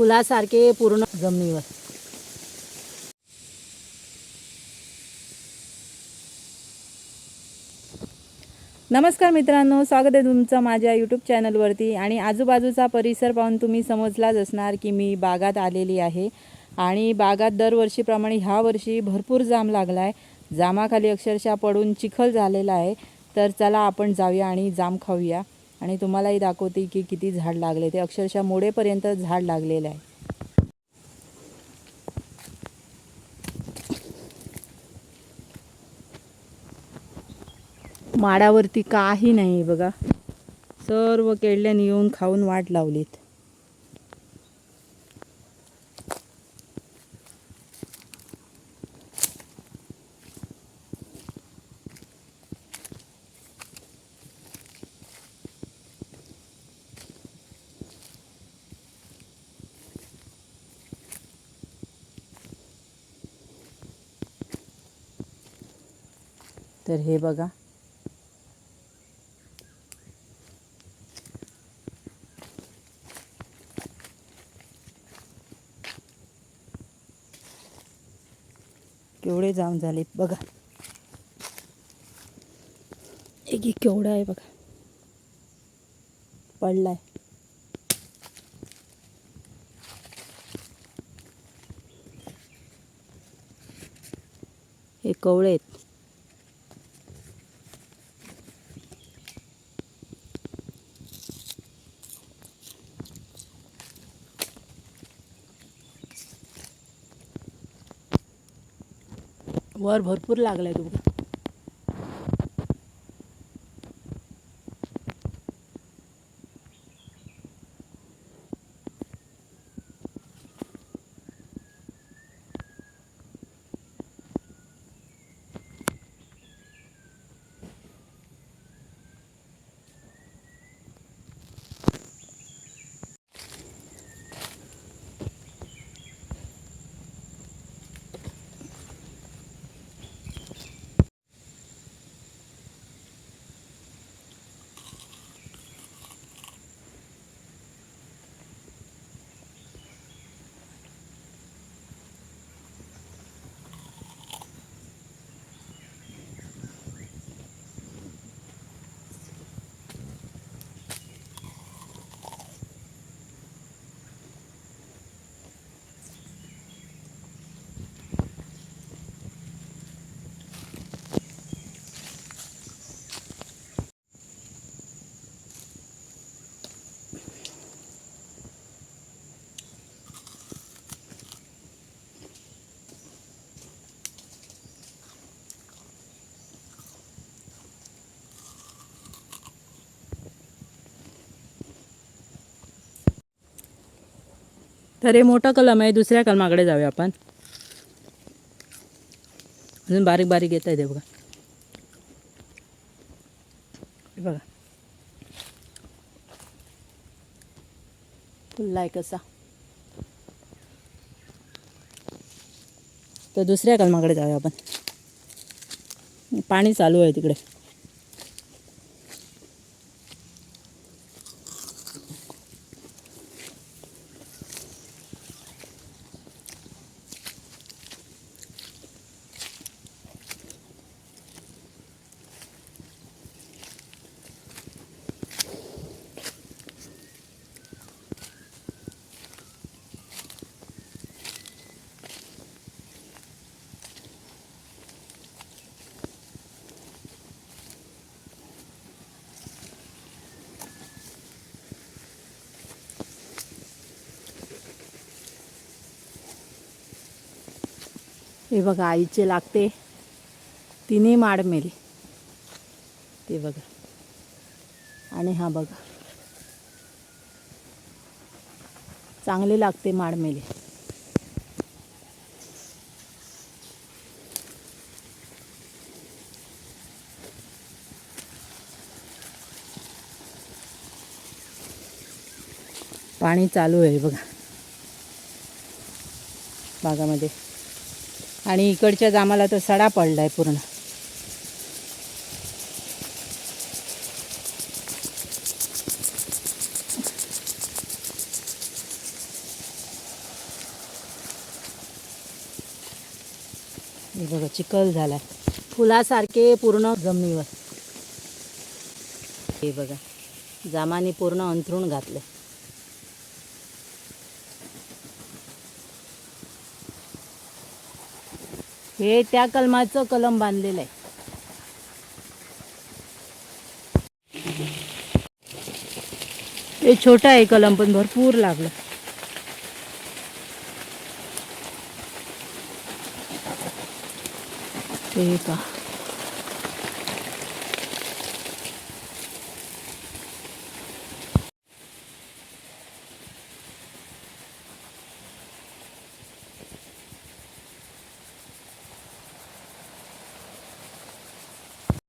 फुलासारखे पूर्ण जमिनीवर. नमस्कार मित्रांनो स्वागत आहे तुमचं माझ्या यूट्यूब चॅनलवरती आणि आजूबाजूचा परिसर पाहून तुम्ही समजलाच असणार की मी बागात आलेली आहे. आणि बागात दरवर्षीप्रमाणे ह्या वर्षी भरपूर जाम लागला आहे जामाखाली अक्षरशः पडून चिखल झालेला आहे. तर चला आपण जाऊया आणि जाम खाऊया. आणि तुम्हालाही दाखवते की किती झाड लागले. ते अक्षरशः मोडेपर्यंत झाड लागलेलं आहे. माडावरती काही नाही बघा. सर्व केळल्याने येऊन खाऊन वाट लावलीत. तर हे बघा. केवढे जाम झाले बघा. एक एक केवढा आहे बघा. पडलाय. हे कवळे आहेत. वर भरपूर लागलाय तू तर हे मोठं कलम आहे दुसऱ्या कलमाकडे जाऊया आपण. अजून बारीक बारीक येत आहे ते बघा. बघा. फुलला आहे कसा. तर दुसऱ्या कलमाकडे जाऊया आपण. पाणी चालू आहे तिकडे. हे बघा आईचे लागते. तिन्ही माड मेली. ते बघा. आणि हा बघा. चांगले लागते माड मेले. पाणी चालू आहे बघा. बागामध्ये. आणि इकडच्या जामाला तर सडा पडला आहे पूर्ण बघा चिखल झाला आहे फुलासारखे पूर्ण जमिनीवर. हे बघा जामाने पूर्ण अंथरून घातलं हे त्या कलमाचं कलम बांधलेलं आहे. हे छोटा आहे कलम पण भरपूर लागलं. हे का